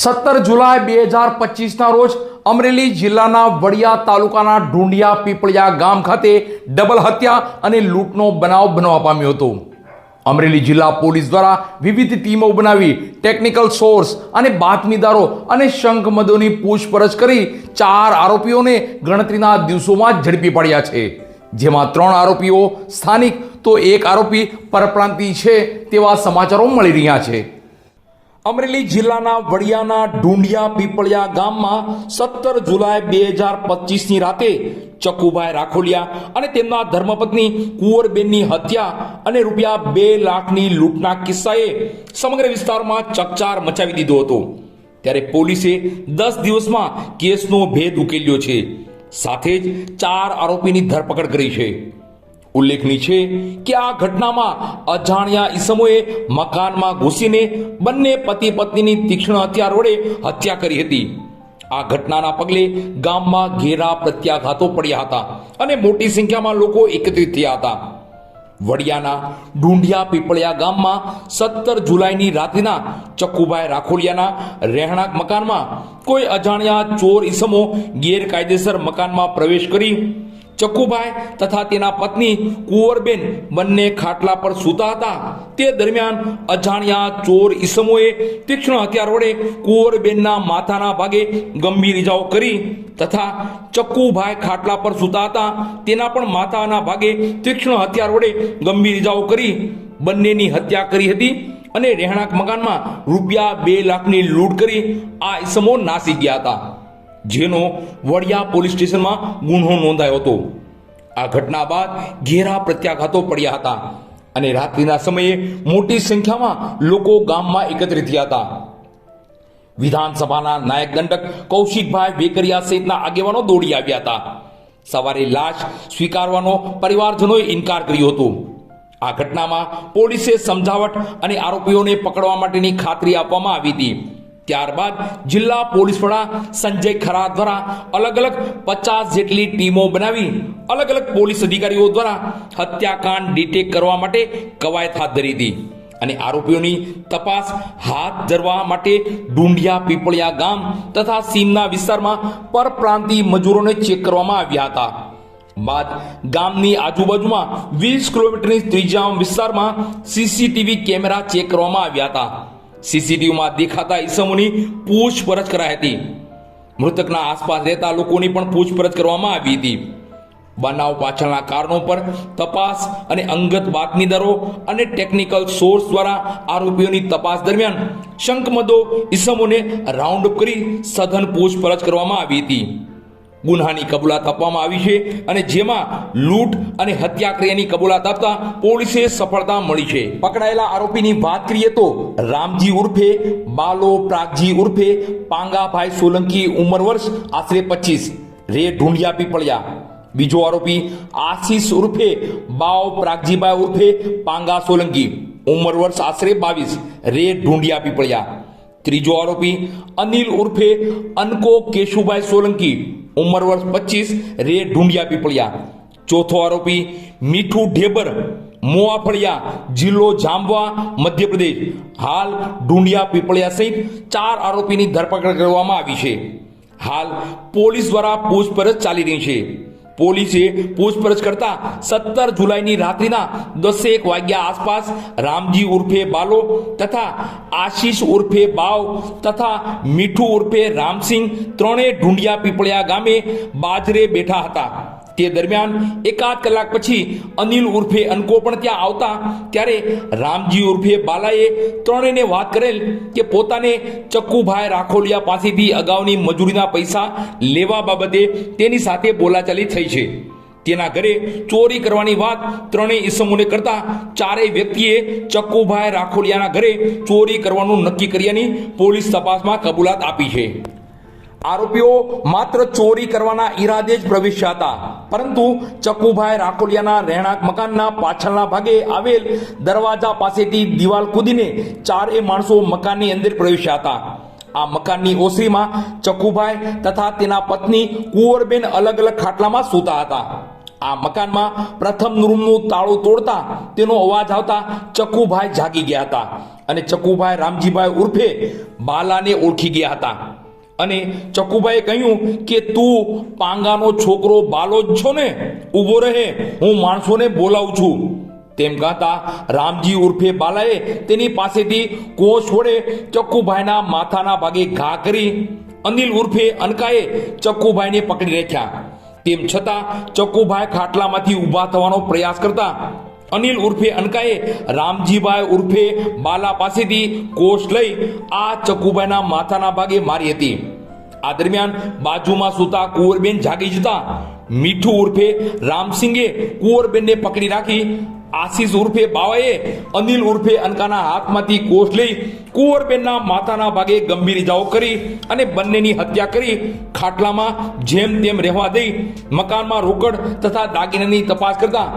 સત્તર જુલાઈ બે હજાર પચીસના રોજ અમરેલી જિલ્લાના વડિયા તાલુકાના ઢુંડિયા પીપળિયા ગામ ખાતે ડબલ હત્યા અને લૂંટનો બનાવ બનવા પામ્યો હતો. અમરેલી જિલ્લા પોલીસ દ્વારા વિવિધ ટીમો બનાવી ટેકનિકલ સોર્સ અને બાતમીદારો અને શંખમદોની પૂછપરછ કરી ચાર આરોપીઓને ગણતરીના દિવસોમાં ઝડપી પાડ્યા છે. જેમાં ત્રણ આરોપીઓ સ્થાનિક તો એક આરોપી પરપ્રાંતિ છે તેવા સમાચારો મળી રહ્યા છે. અમરેલી જિલ્લાના વડિયાના ઢુંડિયા પીપળિયા ગામમાં સત્તર જુલાઈ બે હજાર પચીસની રાતે ચકુભાઈ રાખોલિયા અને તેમના ધર્મપત્ની કુંવરબેનની હત્યા અને રૂપિયા બે લાખની લૂંટના કિસ્સાએ સમગ્ર વિસ્તારમાં ચકચાર મચાવી દીધો હતો. ત્યારે પોલીસે દસ દિવસમાં કેસનો ભેદ ઉકેલ્યો છે. સાથે જ ચાર આરોપીની ધરપકડ કરી છે. ઉલ્લેખનીય છે કે આ ઘટનામાં અજાણ્યા ઈસમોએ મકાનમાં ઘૂસીને બંને પતિ પત્નીની તીક્ષ્ણ હથિયાર વડે હત્યા કરી હતી. આ ઘટનાના પગલે ગામમાં ઘેરા પ્રત્યાઘાતો પડ્યા હતા અને મોટી સંખ્યામાં લોકો એકત્રિત થયા હતા. વડિયાના ડુંઢિયા પીપળિયા ગામમાં સત્તર જુલાઈની રાત્રિના ચક્કુભાઈ રાખોલિયાના રહેણાંક મકાનમાં કોઈ અજાણ્યા ચોર ઈસમો ગેરકાયદેસર મકાનમાં પ્રવેશ કરી ચક્કુભાઈ તથા તેના પત્ની કુંવરબેન બંને ખાટલા પર સૂતા હતા. તે દરમિયાન અજાણ્યા ચોર ઈસમોએ તીક્ષ્ણ હથિયાર વડે કુંવરબેનના માથાના ભાગે ગંભીર ઇજાઓ કરી તથા ચક્કુભાઈ ખાટલા પર સૂતા હતા. તેના પણ માથાના ભાગે તીક્ષ્ણ હથિયાર વડે ગંભીર ઇજાઓ કરી બંનેની હત્યા કરી હતી અને રહેણાંક મકાનમાં રૂપિયા બે લાખની લૂંટ કરી આ ઈસમો નાસી ગયા હતા. જેનો વડિયા પોલીસ સ્ટેશનમાં ગુન્હો નોંધાયો હતો. આ ઘટના બાદ ઘેરા પ્રત્યાઘાતો પડ્યા હતા અને રાત્રિના સમયે મોટી સંખ્યામાં લોકો ગામમાં એકત્રિત થયા હતા. વિધાનસભાના નાયક દંડક કૌશિકભાઈ વેકરિયા સહિતના આગેવાનો દોડી આવ્યા હતા. સવારે લાશ સ્વીકારવાનો પરિવારજનોએ ઇનકાર કર્યો હતો. આ ઘટનામાં પોલીસે સમજાવટ અને આરોપીઓને પકડવા માટેની ખાતરી આપવામાં આવી હતી. ત્યારબાદ જિલ્લા પોલીસ વડા સંજય ખરા દ્વારા અલગ અલગ પચાસ જેટલી ટીમો બનાવી અલગ અલગ પોલીસ અધિકારીઓ દ્વારા હત્યાકાંડ ડિટેક કરવા માટે કવાયત હાથ ધરી હતી. અને આરોપીઓની તપાસ હાથ ધરવા માટે ડુંડિયા પીપળિયા ગામ તથા સીમના વિસ્તારમાં પરપ્રાંતિ મજૂરોને ચેક કરવામાં આવ્યા હતા. બાદ ગામની આજુબાજુમાં વીસ કિલોમીટરની ત્રિજ્યા વિસ્તારમાં સીસીટીવી કેમેરા ચેક કરવામાં આવ્યા હતા. સીસીટીવીમાં દેખાતા ઈસમોની પૂછપરછ કરાઈ હતી. મૃતકના આસપાસ રહેતા લોકોની પણ પૂછપરછ કરવામાં આવી હતી. બનાવ પાછળના કારણો પર તપાસ અને અંગત બાતમીદારો અને ટેકનિકલ સોર્સ દ્વારા આરોપીઓની તપાસ દરમિયાન શંકમદો ઈસમોને રાઉન્ડ અપ કરી સઘન પૂછપરછ કરવામાં આવી હતી. ગુન્હાની કબૂલાત આપવામાં આવી છે અને જેમાં લૂંટ અને હત્યાક્રિયાની કબૂલાત આપતા પોલીસે સફળતા મળી છે. પકડાયેલા આરોપીની વાત કરીએ તો રામજી ઉર્ફે, બાલો પ્રાગજી ઉર્ફે, પાંગાભાઈ સોલંકી ઉંમર વર્ષ, આશરે પચીસ. રે ઢુંડિયા પીપળિયા. બીજો આરોપી આશીષ ઉર્ફે, બાવ પ્રાગજીભાઈ ઉર્ફે, પાંગા સોલંકી. ઉંમર વર્ષ આશરે બાવીસ. રે ઢુંડિયા પીપળિયા. ત્રીજો આરોપી અનિલ ઉર્ફે અનકો કેશુભાઈ સોલંકી, ઉંમર વર્ષ પચીસ, રે ઢુંડિયા પીપળિયા. ચોથો આરોપી મીઠું ઢેબર, મોઆફળિયા, જિલ્લો જામવા મધ્યપ્રદેશ. હાલ ઢુંડિયા પીપળિયા સહિત ચાર આરોપીની ધરપકડ કરવામાં આવી છે. હાલ પોલીસ દ્વારા પૂછપરછ ચાલી રહી છે. પોલીસે પૂછપરછ કરતા સત્તર જુલાઈની રાત્રિના દસેક વાગ્યા આસપાસ રામજી ઉર્ફે બાલો તથા આશીષ ઉર્ફે બાવ તથા મીઠું ઉર્ફે રામસિંહ ત્રણેય ઢુંડિયા પીપળિયા ગામે બાજરે બેઠા હતા. તે દરમિયાન એકાદ કલાક પછી અનિલ ઉર્ફે અનકો પણ ત્યાં આવતા, ત્યારે રામજી ઉર્ફે બાલાએ ત્રણેયને વાત કરેલ કે પોતાને ચક્કુભાઈ રાખોલિયા પાસેથી અગાઉની મજૂરીના પૈસા લેવા બાબતે તેની સાથે બોલાચાલી થઈ છે. તેના ઘરે ચોરી કરવાની વાત ત્રણેય ઈસમોને કરતા ચારેય વ્યક્તિએ ચક્કુભાઈ રાખોલિયાના ઘરે ચોરી કરવાનું નક્કી કર્યાની પોલીસ તપાસમાં કબૂલાત આપી છે. આરોપીઓ માત્ર ચોરી કરવાના ઈરાદે જ પ્રવેશ્યા હતા. પરંતુ ચક્કુભાઈ રાખોલિયાના રહેણાંક મકાનના પાછળના ભાગે આવેલ દરવાજા પાસેથી દિવાલ કૂદીને ચારે માણસો મકાનની અંદર પ્રવેશ્યા હતા. આ મકાનની ઓસરીમાં ચક્કુભાઈ તથા તેના પત્ની કુંવરબેન અલગ અલગ ખાટલામાં સૂતા હતા. આ મકાનમાં પ્રથમ રૂમનું તાળું તોડતા તેનો અવાજ આવતા ચકુભાઈ જાગી ગયા હતા અને ચકુભાઈ રામજીભાઈ ઉર્ફે બાલાને ઓળખી ગયા હતા. અને ચકુભાઈએ કહ્યું કે, તું પાંગાનો છોકરો બાલો જ છો ને, ઊભો રહે, હું માણસોને બોલાવું છું. તેમ કહેતા રામજી ઉર્ફે બાલાએ તેની પાસેથી કોષ વડે ચક્કુભાઈના માથાના ભાગે ઘા કરી અનિલ ઉર્ફે અનકાએ ચક્કુભાઈને પકડી રાખ્યા. તેમ છતાં ચક્કુભાઈ ખાટલામાંથી ઊભા થવાનો પ્રયાસ કરતા અનિલ ઉર્ફે અનકાએ રામજીભાઈ ઉર્ફે બાલા પાસેથી કોષ લઈ આ ચકુબાઈના માથાના ભાગે મારી હતી. આ દરમિયાન બાજુમાં સૂતા કુંવરબેન જાગી જતા મીઠું ઉર્ફે રામસિંગે કુંવરબેનને પકડી રાખી આશીષ ઉર્ફે બાવાએ અનિલ ઉર્ફે અનકાના હાથમાંથી કોષ લઈ કુંવરબેનના માથાના ભાગે ગંભીર ઇજાઓ કરી અને બંનેની હત્યા કરી ખાટલામાં જેમ તેમ રહેવા દઈ મકાનમાં રોકડ તથા દાગીનાની તપાસ કરતા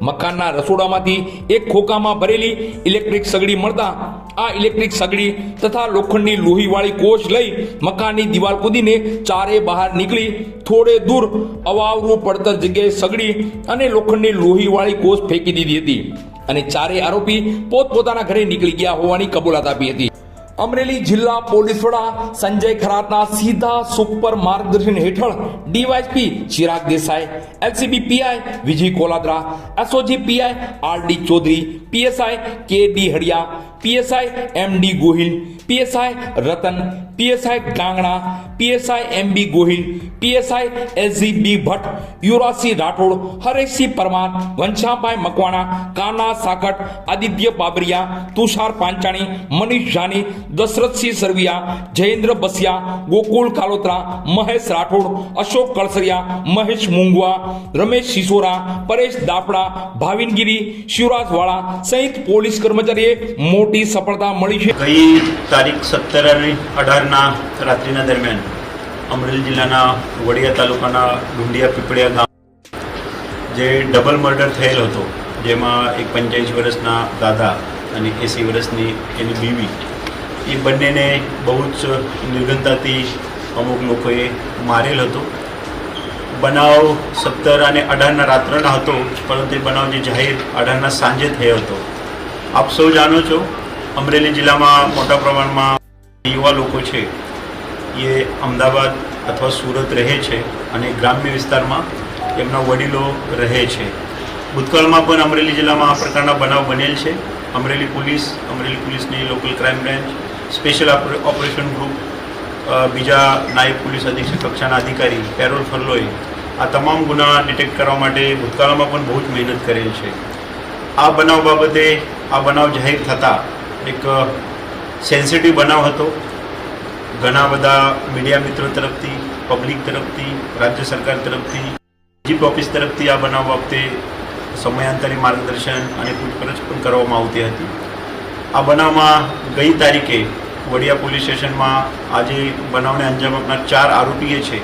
મકાનના રસોડામાંથી એક ખોખામાં ભરેલી ઇલેક્ટ્રિક સગડી મળતા આ ઇલેક્ટ્રિક સગડી તથા લોખંડની લોહીવાળી કોષ લઈ મકાનની દિવાલ કૂદીને ચારે બહાર નીકળી થોડે દૂર અવાવરું પડતર જગ્યાએ સગડી અને લોખંડની લોહીવાળી કોષ ફેંકી દીધી હતી. અને ચારે આરોપી પોતપોતાના ઘરે નીકળી ગયા હોવાની કબૂલાત આપી હતી. અમરેલી જિલ્લા પોલીસ વડા સંજય ખરાતના સીધા સુપર માર્ગદર્શન હેઠળ DYSP Chirag Desai, LCB PI Vijay Koladara, SOG PI R D Chaudhary, PSI K D Hadiya, PSI M D Gohil, PSI Ratan, PSI Gangana PSI M B Gohil, PSI SG B Bhatt, Yuvrajsinh Rathod, Hareshsinh Parmar, Ghanshyambhai Makwana, Kana Sakat Aditya Babariya, Tushar Panchani, Manish Jani Dashrathsinh Sarvaiya, Jayendra Basiya Gokul Kalotra, Mahesh Rathod, Ashok Kalsariya, Mahesh Mungva, Ramesh Sisora, Paresh Dafda Bhavingiri Shivrajwala સહિત police કર્મચારીએ મોટી સફળતા મળી છે. ગઈ તારીખ સત્તર અને અઢારના રાત્રિના દરમિયાન અમરેલી જિલ્લાના વડિયા તાલુકાના ડુંડિયા પીપળિયા ગામ જે ડબલ મર્ડર થયેલ હતો, જેમાં એક પંચ્યાસી વર્ષના દાદા અને એંસી વર્ષની એની બીવી એ બંનેને બહુ જ નિર્ઘનતાથી અમુક લોકોએ મારેલ હતો. બનાવ સત્તર અને અઢારના રાત્રના હતો, પરંતુ એ બનાવ જે જાહેર અઢારના સાંજે થયો હતો. આપ સૌ જાણો છો, અમરેલી જિલ્લામાં મોટા પ્રમાણમાં યુવા લોકો છે. એ અમદાવાદ અથવા સુરત રહે છે અને ગ્રામ્ય વિસ્તારમાં એમના વડીલો રહે છે. ભૂતકાળમાં પણ અમરેલી જિલ્લામાં આ પ્રકારના બનાવ બનેલ છે. અમરેલી પોલીસ, અમરેલી પોલીસની local crime branch special operation group બીજા નાયબ પોલીસ અધિક્ષક કક્ષાના અધિકારી પેરોલ ફરલોએ આ તમામ ગુના ડિટેક્ટ કરવા માટે ભૂતકાળમાં પણ બહુ જ મહેનત કરેલ છે. આ બનાવ બાબતે, આ બનાવ જાહેર થતાં એક સેન્સિટિવ બનાવ હતો. ઘણા બધા મીડિયા મિત્રો તરફથી, પબ્લિક તરફથી, રાજ્ય સરકાર તરફથી જીપ ઓફિસ તરફથી આ બનાવ બાબતે સમયાંતરે માર્ગદર્શન અને પૂછપરછ પણ કરવામાં આવતી હતી. આ બનાવમાં ગઈ તારીખે વડિયા પોલીસ સ્ટેશનમાં આજે બનાવને અંજામ આપનાર ચાર આરોપીએ છે.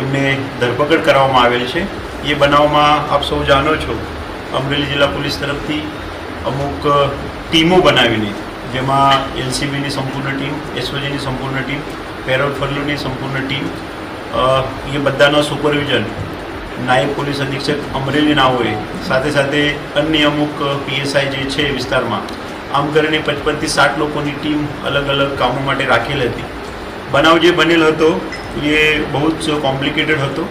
એમને ધરપકડ કરવામાં આવેલ છે. એ બનાવમાં આપ સૌ જાણો છો, અમરેલી જિલ્લા પોલીસ તરફથી અમુક ટીમો બનાવીને, જેમાં એલસીબીની સંપૂર્ણ ટીમ, એસઓજીની સંપૂર્ણ ટીમ, પેરોલ ફરલુની સંપૂર્ણ ટીમ એ બધાનો સુપરવિઝન નાયબ પોલીસ અધિક્ષક અમરેલીના હોય. સાથે સાથે અન્ય અમુક પીએસઆઈ જે છે વિસ્તારમાં આમ કરીને પચપનથી સાઠ લોકોની ટીમ અલગ અલગ કામો માટે રાખેલ હતી. બનાવ જે બનેલ હતો એ બહુ જ કોમ્પ્લિકેટેડ હતો.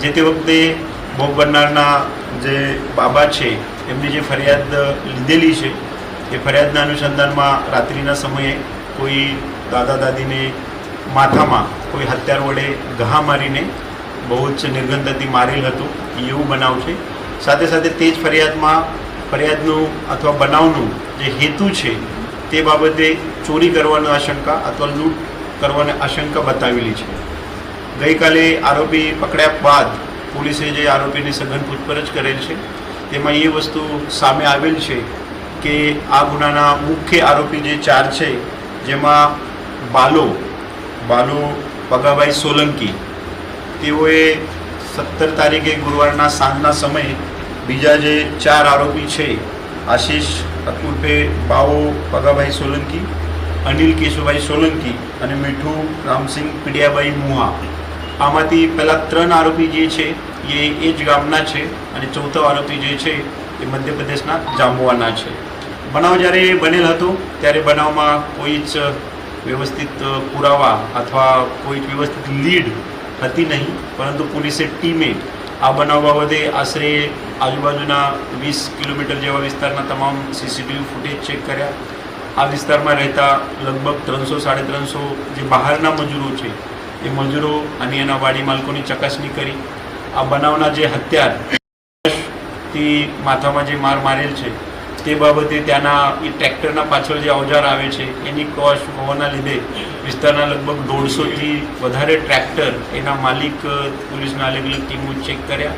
જે તે વખતે ભોગ બનનારના જે બાબા છે, એમની જે ફરિયાદ લીધેલી છે, એ ફરિયાદના અનુસંધાનમાં રાત્રિના સમયે કોઈ દાદા દાદીને માથામાં કોઈ હત્યાર વડે ઘા મારીને બહુ જ નિર્ગંધથી મારેલ હતું. એવું બનાવ છે. સાથે સાથે તે જ ફરિયાદમાં ફરિયાદનું અથવા બનાવનું જે હેતુ છે તે બાબતે ચોરી કરવાની આશંકા અથવા લૂંટ કરવાની આશંકા બતાવેલી છે. ગઈકાલે આરોપી પકડ્યા બાદ પોલીસે જે આરોપીની સઘન પૂછપરછ કરેલ છે, તેમાં એ વસ્તુ સામે આવેલ છે કે આ ગુનાના મુખ્ય આરોપી જે ચાર છે, જેમાં બાલો બાલો પગાભાઈ સોલંકી, તેઓએ સત્તર તારીખે ગુરુવારના સાંજના સમયે બીજા જે ચાર આરોપી છે, આશીષ અતુલ્પે બાવો, પગાભાઈ સોલંકી, અનિલ કેશુભાઈ સોલંકી અને મીઠું રામસિંહ પીડિયાભાઈ મુઆ. આમાંથી પહેલાં ત્રણ આરોપી જે છે, એ એ જ ગામના છે અને ચોથો આરોપી જે છે, એ મધ્યપ્રદેશના જાંબુઆના છે. બનાવ જ્યારે બનેલ હતો, ત્યારે બનાવમાં કોઈ જ વ્યવસ્થિત પુરાવા અથવા કોઈ જ વ્યવસ્થિત લીડ હતી નહીં, પરંતુ પોલીસે ટીમે આ બનાવ બાબતે આશરે આજુબાજુના વીસ કિલોમીટર જેવા વિસ્તારના તમામ સીસીટીવી ફૂટેજ ચેક કર્યા. આ વિસ્તારમાં રહેતા લગભગ ત્રણસો, સાડી ત્રણસો જે બહારના મજૂરો છે, એ મજૂરો અને એના વાડી માલકોની ચકાસણી કરી. આ બનાવના જે હત્યારથી માથામાં જે માર મારેલ છે, તે બાબતે ત્યાંના એ ટ્રેક્ટરના પાછળ જે અવજાર આવે છે, એની કોસ્ટ હોવાના લીધે વિસ્તારના લગભગ દોઢસોથી વધારે ટ્રેક્ટર એના માલિક, પોલીસના અલગ અલગ ટીમો ચેક કર્યા.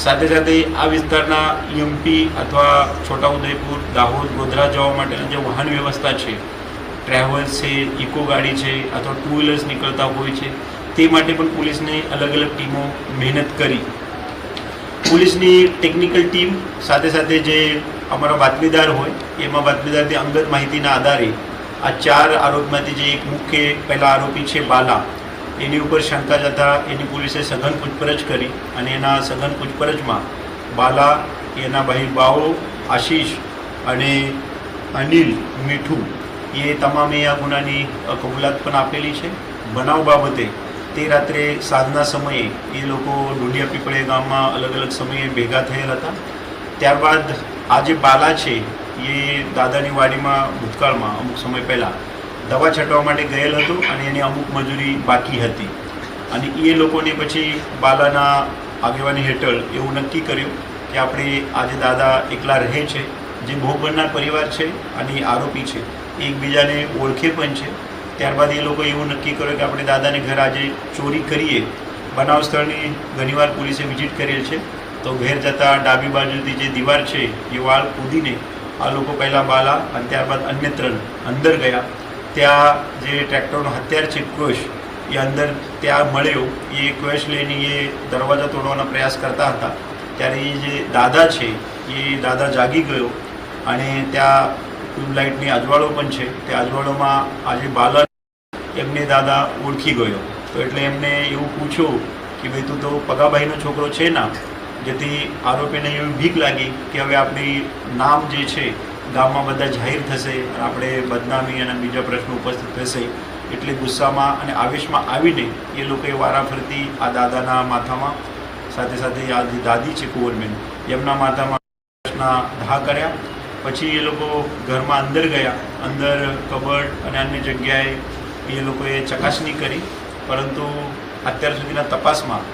સાથે સાથે આ વિસ્તારના યુમપી અથવા છોટાઉદેપુર, દાહોદ, ગોધરા જવા માટેની જે વાહન વ્યવસ્થા છે ટ્રાવેલ્સ છે, ઇકો ગાડી છે અથવા ટુ વ્હીલર્સ નીકળતા હોય છે, તે માટે પણ પોલીસને અલગ અલગ ટીમો મહેનત કરી. પોલીસની ટેકનિકલ ટીમ સાથે સાથે જે અમારા બાતમીદાર હોય, એમાં બાતમીદારની અંગત માહિતીના આધારે આ ચાર આરોપમાંથી જે એક મુખ્ય, પહેલા આરોપી છે, બાલા એની ઉપર શંકા જતા એની પોલીસે સઘન પૂછપરછ કરી અને એના સઘન પૂછપરછમાં બાલા, એના ભાઈ બાઓ આશીષ અને અનિલ મીઠું, એ તમામે આ ગુનાની કબૂલાત પણ આપેલી છે. બનાવ બાબતે તે રાત્રે સાંજના સમયે એ લોકો ડુંડિયા પીપળે ગામમાં અલગ અલગ સમયે ભેગા થયેલ હતા. ત્યારબાદ આ જે બાલા છે, એ દાદાની વાડીમાં ભૂતકાળમાં અમુક સમય પહેલાં દવા છંટવા માટે ગયેલ હતો અને એની અમુક મજૂરી બાકી હતી. અને એ લોકોને પછી બાલાના આગેવાની હેઠળ એવું નક્કી કર્યું કે આપણે આજે દાદા એકલા રહે છે, જે ભોગ બનનાર પરિવાર છે અને આરોપી છે. એકબીજાને ઓળખે પણ છે. ત્યારબાદ એ લોકો એવું નક્કી કર્યું કે આપણે દાદાને ઘર આજે ચોરી કરીએ. બનાવ સ્થળની ઘણીવાર પોલીસે વિઝિટ કરેલ છે. તો ઘેર જતાં ડાબી બાજુથી જે દીવાર છે, એ વાળ કૂદીને આ લોકો પહેલાં બાલા અને ત્યારબાદ અન્ય ત્રણ અંદર ગયા. ત્યાં જે ટ્રેક્ટરનો હથિયાર છે ક્વેશ એ અંદર ત્યાં મળ્યો. એ ક્વેશ લઈને એ દરવાજા તોડવાનો પ્રયાસ કરતા હતા. ત્યારે એ જે દાદા છે, એ દાદા જાગી ગયો અને ત્યાં ટ્યુબલાઇટની અજવાળો પણ છે. તે અજવાળોમાં આજે બાલા એમને દાદા ઓળખી ગયો. તો એટલે એમને એવું પૂછ્યું કે ભાઈ, તું તો પગાભાઈનો છોકરો છે ના? જેથી આરોપીને એવી ભીખ લાગી કે હવે આપણી નામ જે છે ગામમાં બધા જાહેર થશે આપણે બદનામી અને બીજા પ્રશ્નો ઉપસ્થિત થશે, એટલે ગુસ્સામાં અને આવેશમાં આવીને એ લોકોએ વારાફરતી આ દાદાના માથામાં, સાથે સાથે આ દાદી છે કુંવરબેન, એમના માથામાં પ્રશ્નના ધા કર્યા. પછી એ લોકો ઘરમાં અંદર ગયા, અંદર કબડ અને અન્ય જગ્યાએ એ લોકોએ ચકાસણી કરી. પરંતુ અત્યાર સુધીના તપાસમાં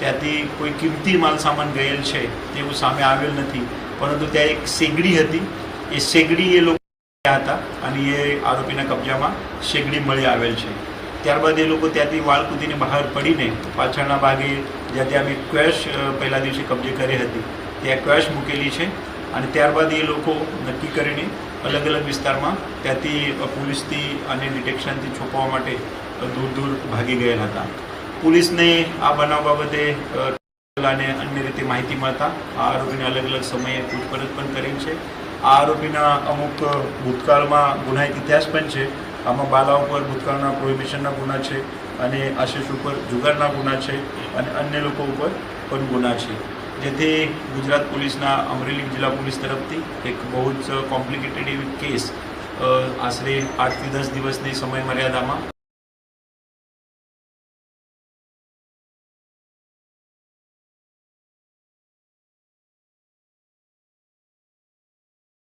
ત્યાંથી કોઈ કિંમતી માલસામાન ગયેલ છે તેવું સામે આવેલ નથી. પરંતુ ત્યાં એક સેગડી હતી એ શેગડી એ લોકો હતા અને એ આરોપીના કબજામાં શેગડી મળી આવેલ છે. ત્યારબાદ એ લોકો ત્યાંથી વાળ કૂદીને બહાર પડીને પાછળના ભાગે જ્યાં ત્યાં અમે ક્વેશ પહેલા દિવસે કબજે કરી હતી, ત્યાં ક્વેશ મૂકેલી છે અને ત્યારબાદ એ લોકો નક્કી કરીને અલગ અલગ વિસ્તારમાં ત્યાંથી પોલીસથી અને ડિટેક્શનથી છુપાવવા માટે દૂર દૂર ભાગી ગયેલા હતા. પોલીસને આ બનાવ બાબતે અને અન્ય રીતે માહિતી મળતા આ આરોપીને અલગ અલગ સમયે પૂછપરછ પણ કરી છે. આ આરોપીના અમુક ભૂતકાળમાં ગુનાહિત ઇતિહાસ પણ છે. આમાં બાલા ઉપર ભૂતકાળના પ્રોહિબિશનના ગુના છે અને આશિષ ઉપર જુગારના ગુના છે અને અન્ય લોકો ઉપર પણ ગુના છે. જેથી ગુજરાત પોલીસના અમરેલી જિલ્લા પોલીસ તરફથી એક બહુ જ કોમ્પ્લિકેટેડ એવી કેસ આશરે આઠથી દસ દિવસની સમય મર્યાદામાં